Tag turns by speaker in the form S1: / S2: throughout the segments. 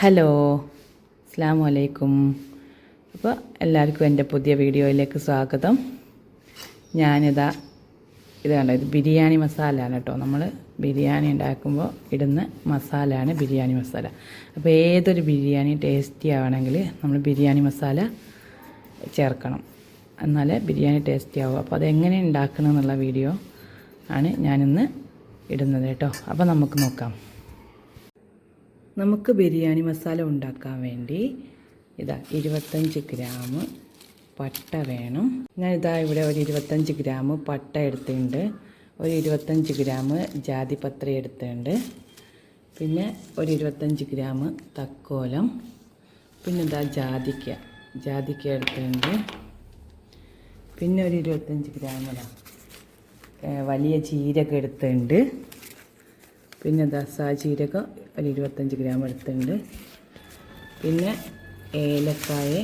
S1: Hello. അസ്സാം വലൈക്കും അപ്പോൾ എല്ലാവർക്കും എന്റെ പുതിയ വീഡിയോയിലേക്ക് സ്വാഗതം. ഞാനിതാ ഇത് കണ്ടോ ഇത് ബിരിയാണി മസാല ആണ് കേട്ടോ. നമ്മൾ ബിരിയാണി ഉണ്ടാക്കുമ്പോൾ ഇടുന്ന മസാലയാണ് ബിരിയാണി മസാല. അപ്പോൾ ഏതൊരു ബിരിയാണി ടേസ്റ്റി ആവണമെങ്കിൽ നമ്മൾ ബിരിയാണി മസാല ചേർക്കണം. എന്നാലേ ബിരിയാണി ടേസ്റ്റി ആവും. അപ്പോൾ അതെങ്ങനെ ഉണ്ടാക്കണം എന്നുള്ള വീഡിയോ ആണ് ഞാനിന്ന് ഇടുന്നത് കേട്ടോ. അപ്പോൾ നമുക്ക് നോക്കാം. നമുക്ക് ബിരിയാണി മസാല ഉണ്ടാക്കാൻ വേണ്ടി ഇതാ ഇരുപത്തഞ്ച് ഗ്രാം പട്ട വേണം. ഞാൻ ഇതാ ഇവിടെ ഒരു ഇരുപത്തഞ്ച് ഗ്രാം പട്ട എടുത്തിട്ടുണ്ട്. ഒരു ഇരുപത്തഞ്ച് ഗ്രാം ജാതിപത്രി എടുത്തിട്ടുണ്ട്. പിന്നെ ഒരു ഇരുപത്തഞ്ച് ഗ്രാം തക്കോലം. പിന്നെ ഇതാ ജാതിക്ക ജാതിക്ക എടുത്തിട്ടുണ്ട്. പിന്നെ ഒരു ഇരുപത്തഞ്ച് ഗ്രാം ഇതാ, വലിയ ജീരകം എടുത്തിട്ടുണ്ട്. പിന്നെ ദസാ ജീരകം ഒരു ഇരുപത്തഞ്ച് ഗ്രാം എടുത്തിട്ടുണ്ട്. പിന്നെ ഏലക്കായ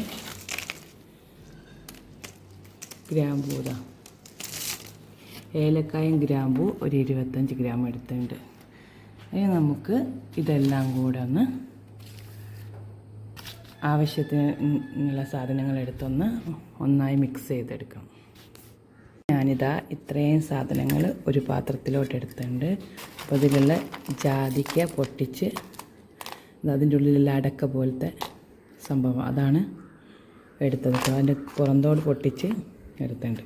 S1: ഗ്രാമ്പൂ ഇതാ. ഏലക്കായും ഗ്രാമ്പൂ ഒരു ഇരുപത്തഞ്ച് ഗ്രാം എടുത്തിട്ടുണ്ട്. ഇനി നമുക്ക് ഇതെല്ലാം കൂടെ ഒന്ന് ആവശ്യത്തിനുള്ള സാധനങ്ങൾ എടുത്തൊന്ന് ഒന്നായി മിക്സ് ചെയ്തെടുക്കാം ഞാനിതാ ഇത്രയും സാധനങ്ങൾ ഒരു പാത്രത്തിലോട്ട് എടുത്തിട്ടുണ്ട് അപ്പോൾ ഇതിലുള്ള ജാതിക്ക പൊട്ടിച്ച് അതിന്റെ ഉള്ളിലുള്ള അടക്ക പോലത്തെ സംഭവം അതാണ് എടുത്തത്. അപ്പോൾ അതിന്റെ പുറന്തോട് പൊട്ടിച്ച് എടുത്തിട്ടുണ്ട്.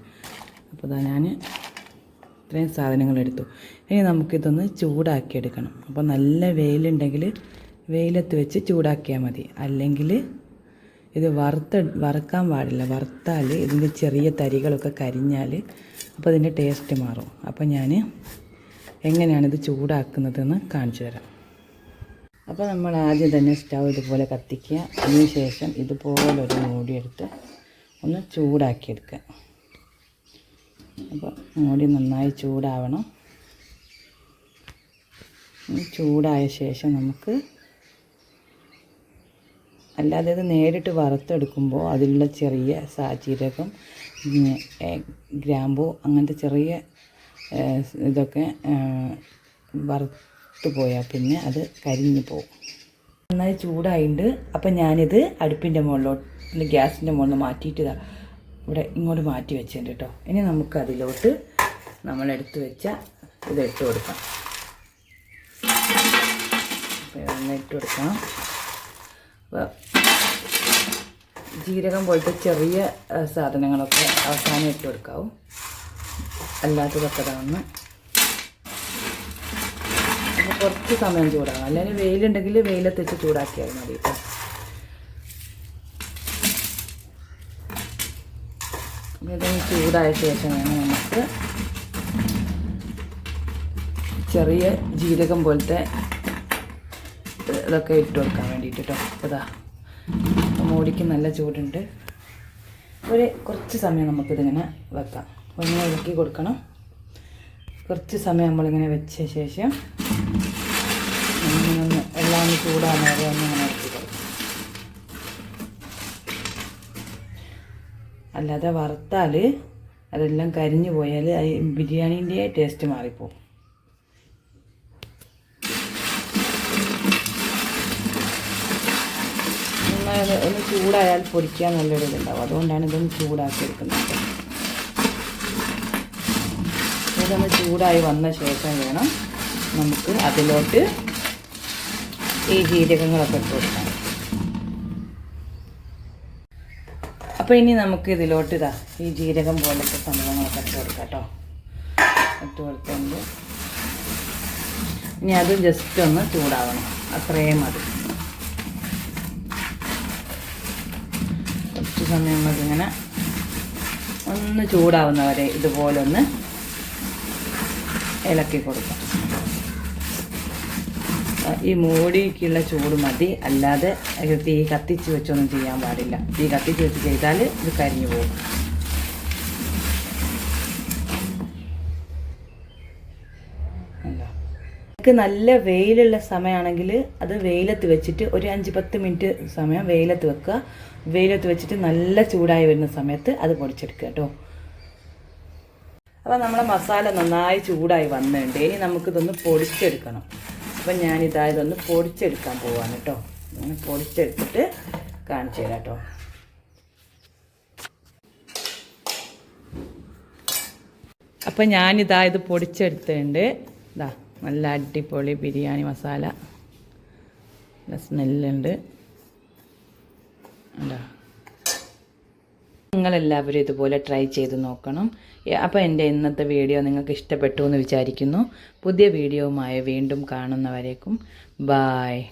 S1: അപ്പോൾ അതാ ഞാൻ ഇത്രയും സാധനങ്ങൾ എടുത്തു. ഇനി നമുക്കിതൊന്ന് ചൂടാക്കി എടുക്കണം അപ്പോൾ നല്ല വെയിലുണ്ടെങ്കിൽ വെയിലത്ത് വെച്ച് ചൂടാക്കിയാൽ മതി. അല്ലെങ്കിൽ ഇത് വറുത്ത് വറുക്കാൻ പാടില്ല. വറുത്താൽ ഇതിന്റെ ചെറിയ തരികളൊക്കെ കരിഞ്ഞാൽ അപ്പോൾ അതിന്റെ ടേസ്റ്റ് മാറും. അപ്പോൾ ഞാൻ എങ്ങനെയാണിത് ചൂടാക്കുന്നതെന്ന് കാണിച്ചു തരാം. അപ്പോൾ നമ്മൾ ആദ്യം തന്നെ സ്റ്റൗ ഇതുപോലെ കത്തിക്കുക. അതിന് ശേഷം ഇതുപോലെ ഒരു മൂടിയെടുത്ത് ഒന്ന് ചൂടാക്കിയെടുക്കുക. അപ്പോൾ മൂടി നന്നായി ചൂടാവണം. ചൂടായ ശേഷം നമുക്ക് അല്ലാതെ ഇത് നേരിട്ട് വറുത്തെടുക്കുമ്പോൾ അതിലുള്ള ചെറിയ സാചീരകം ഗ്രാമ്പൂ അങ്ങനത്തെ ചെറിയ ഇതൊക്കെ വറുത്തു പോയാൽ പിന്നെ അത് കരിഞ്ഞു പോകും. നന്നായി ചൂടായിട്ടുണ്ട് അപ്പം ഞാനിത് അടുപ്പിന്റെ മുകളിലോട്ട് ഗ്യാസിന്റെ മുകളിൽ മാറ്റിയിട്ട് ഇവിടെ ഇങ്ങോട്ട് മാറ്റി വെച്ചിട്ടുണ്ട് കേട്ടോ ഇനി നമുക്ക് അതിലോട്ട് നമ്മൾ എടുത്തു വെച്ച ഇത് ഇട്ട് കൊടുക്കാം. ഇട്ട് കൊടുക്കാം ജീരകം പോലത്തെ ചെറിയ സാധനങ്ങളൊക്കെ അവസാനം ഇട്ട് കൊടുക്കാവും. അല്ലാത്തതൊക്കെ തന്ന് കുറച്ച് സമയം ചൂടാകും അല്ലെങ്കിൽ വെയിലുണ്ടെങ്കിൽ വെയിലത്ത് വെച്ച് ചൂടാക്കിയാൽ മതി ചൂടായ ശേഷം വേണം നമുക്ക് ചെറിയ ജീരകം പോലത്തെ ഇതൊക്കെ ഇട്ട് കൊടുക്കാൻ വേണ്ടിയിട്ട് കേട്ടോ അപ്പോൾ ഇതാ മൂടിക്ക് നല്ല ചൂടുണ്ട്. ഒരു കുറച്ച് സമയം നമുക്കിതിങ്ങനെ വെക്കാം. ഒന്ന് ഇളക്കി കൊടുക്കണം. കുറച്ച് സമയം നമ്മളിങ്ങനെ വെച്ച ശേഷം ഒന്ന് എല്ലാം ചൂടാകാതെ ഒന്ന് ഇങ്ങനെ ഇളക്കി കൊടുക്കാം. അല്ലാതെ വറുത്താൽ അതെല്ലാം കരിഞ്ഞു പോയാൽ അത് ബിരിയാണീന്റെ ടേസ്റ്റ് മാറിപ്പോവും നന്നായി ഒന്ന് ചൂടായാൽ പൊരിക്കാൻ നല്ലൊരു ഇതുണ്ടാവും. അതുകൊണ്ടാണ് ഇതൊന്ന് ചൂടാക്കി എടുക്കുന്നത്. ഇതൊന്ന് ചൂടായി വന്ന ശേഷം വേണം നമുക്ക് അതിലോട്ട് ഈ ജീരകങ്ങളൊക്കെ ഇട്ട് കൊടുക്കാം. അപ്പോൾ ഇനി നമുക്ക് ഇതിലോട്ട് ഇതാ ഈ ജീരകം പോലത്തെ സംഭവങ്ങളൊക്കെ ഇട്ട് കൊടുക്കാം കേട്ടോ. ഇട്ട് കൊടുത്തുകൊണ്ട് ഇനി അത് ജസ്റ്റ് ഒന്ന് ചൂടാവണം. അത്രയും മതി. കുറച്ച് സമയം അതിങ്ങനെ ഒന്ന് ഒന്ന് ചൂടാവുന്നവരെ ഇതുപോലെ ഒന്ന് ഇളക്കി കൊടുക്കാം. ഈ മൂടിക്കുള്ള ചൂട് മതി. അല്ലാതെ തീ കത്തിച്ച് വെച്ചൊന്നും ചെയ്യാൻ പാടില്ല. തീ കത്തിച്ച് വെച്ച് ചെയ്താൽ ഇത് കരിഞ്ഞു പോകും. നിങ്ങൾക്ക് നല്ല വെയിലുള്ള സമയമാണെങ്കിൽ അത് വെയിലത്ത് വെച്ചിട്ട് ഒരു അഞ്ച് പത്ത് മിനിറ്റ് സമയം വെയിലത്ത് വെക്കുക. വെയിലത്ത് വെച്ചിട്ട് നല്ല ചൂടായി വരുന്ന സമയത്ത് അത് പൊടിച്ചെടുക്കുക കേട്ടോ. അപ്പോൾ നമ്മളെ മസാല നന്നായി ചൂടായി വന്നിട്ടുണ്ട്. ഇനി നമുക്കിതൊന്ന് പൊടിച്ചെടുക്കണം. അപ്പം ഞാനിതാ ഇതൊന്ന് പൊടിച്ചെടുക്കാൻ പോവാണ് കേട്ടോ. അങ്ങനെ പൊടിച്ചെടുത്തിട്ട് കാണിച്ചു തരാം കേട്ടോ. അപ്പം ഞാനിതാ ഇത് പൊടിച്ചെടുത്തിട്ടുണ്ട്. ഇതാ നല്ല അടിപൊളി ബിരിയാണി മസാല. നല്ല സ്മെല്ലുണ്ട്. ഉണ്ടോ നിങ്ങളെല്ലാവരും ഇതുപോലെ ട്രൈ ചെയ്ത് നോക്കണം. അപ്പോൾ എന്റെ ഇന്നത്തെ വീഡിയോ നിങ്ങൾക്ക് ഇഷ്ടപ്പെട്ടു എന്ന് വിചാരിക്കുന്നു. പുതിയ വീഡിയോവുമായി വീണ്ടും കാണുന്നവരേക്കും. ബായ്.